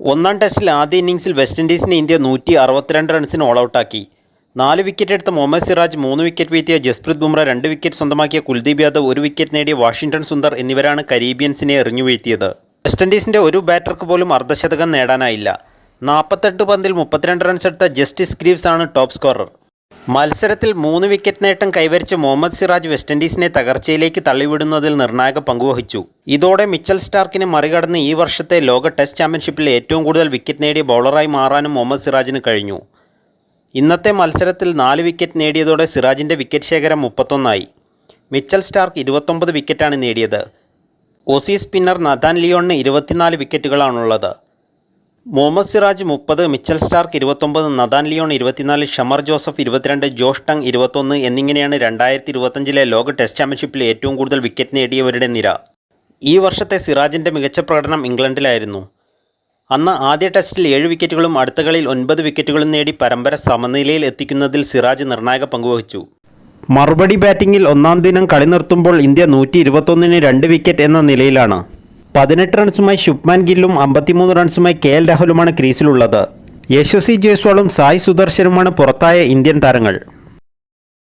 ഒന്നാം ടെസ്റ്റിൽ ആദ്യ ഇന്നിംഗ്സിൽ വെസ്റ്റ് ഇൻഡീസിനെ ഇന്ത്യ നൂറ്റി അറുപത്തിരണ്ട് റൺസിന് ഓൾ ഔട്ടാക്കി നാല് വിക്കറ്റ് എടുത്ത മുഹമ്മദ് സിറാജ് മൂന്ന് വിക്കറ്റ് വീഴ്ത്തിയ ജസ്പ്രീത് ബുംറ രണ്ട് വിക്കറ്റ് സ്വന്തമാക്കിയ കുൽദീപ് യാദവ് ഒരു വിക്കറ്റ് നേടിയ വാഷിംഗ്ടൺ സുന്ദർ എന്നിവരാണ് കരീബിയൻസിനെ എറിഞ്ഞു വീഴ്ത്തിയത്. വെസ്റ്റ് ഇൻഡീസിന്റെ ഒരു ബാറ്റർക്ക് പോലും അർദ്ധശതകം നേടാനായില്ല. നാൽപ്പത്തെട്ട് പന്തിൽ മുപ്പത്തിരണ്ട് റൺസ് എടുത്ത ജസ്റ്റിസ് ഗ്രീവ്സ് ആണ് ടോപ്പ് സ്കോറർ മത്സരത്തിൽ മൂന്ന് വിക്കറ്റ് നേട്ടം കൈവരിച്ച മുഹമ്മദ് സിറാജ് വെസ്റ്റ് ഇൻഡീസിനെ തകർച്ചയിലേക്ക് തള്ളിവിടുന്നതിൽ നിർണായക പങ്കുവഹിച്ചു ഇതോടെ മിച്ചൽ സ്റ്റാർക്കിനെ മറികടന്ന് ഈ വർഷത്തെ ലോക ടെസ്റ്റ് ചാമ്പ്യൻഷിപ്പിൽ ഏറ്റവും കൂടുതൽ വിക്കറ്റ് നേടിയ ബൗളറായി മാറാനും മുഹമ്മദ് സിറാജിന് കഴിഞ്ഞു. ഇന്നത്തെ മത്സരത്തിൽ നാല് വിക്കറ്റ് നേടിയതോടെ സിറാജിന്റെ വിക്കറ്റ് ശേഖരം മുപ്പത്തൊന്നായി. മിച്ചൽ സ്റ്റാർക്ക് ഇരുപത്തൊമ്പത് വിക്കറ്റാണ് നേടിയത്. ഓസി സ്പിന്നർ നദാൻ ലിയോണിന് ഇരുപത്തിനാല് വിക്കറ്റുകളാണുള്ളത് മുഹമ്മദ് സിറാജ് മുപ്പത് മിച്ചൽ സ്റ്റാർക്ക് ഇരുപത്തൊമ്പത് നദാൻ ലിയോൺ ഇരുപത്തിനാല് ഷമർ ജോസഫ് ഇരുപത്തിരണ്ട് ജോഷ് ടങ് ഇരുപത്തൊന്ന് എന്നിങ്ങനെയാണ് രണ്ടായിരത്തി ഇരുപത്തഞ്ചിലെ ലോക ടെസ്റ്റ് ചാമ്പ്യൻഷിപ്പിൽ ഏറ്റവും കൂടുതൽ വിക്കറ്റ് നേടിയവരുടെ നിര. ഈ വർഷത്തെ സിറാജിന്റെ മികച്ച പ്രകടനം ഇംഗ്ലണ്ടിലായിരുന്നു. അന്ന് ആദ്യ ടെസ്റ്റിൽ ഏഴ് വിക്കറ്റുകളും അടുത്ത കളിയിൽ ഒൻപത് വിക്കറ്റുകളും നേടി പരമ്പര സമനിലയിൽ എത്തിക്കുന്നതിൽ സിറാജ് നിർണായക പങ്കുവഹിച്ചു. മറുപടി ബാറ്റിംഗിൽ ഒന്നാം ദിനം കളി നിർത്തുമ്പോൾ ഇന്ത്യ നൂറ്റി ഇരുപത്തൊന്നിന് രണ്ട് വിക്കറ്റ് എന്ന നിലയിലാണ്. പതിനെട്ട് റൺസുമായി ശുഭ്മാൻ ഗില്ലും അമ്പത്തിമൂന്ന് റൺസുമായി കെ എൽ രാഹുലുമാണ് ക്രീസിലുള്ളത്. യശസ്വി ജയ്സ്വാളും സായ് സുദർശനുമാണ് പുറത്തായ ഇന്ത്യൻ താരങ്ങൾ.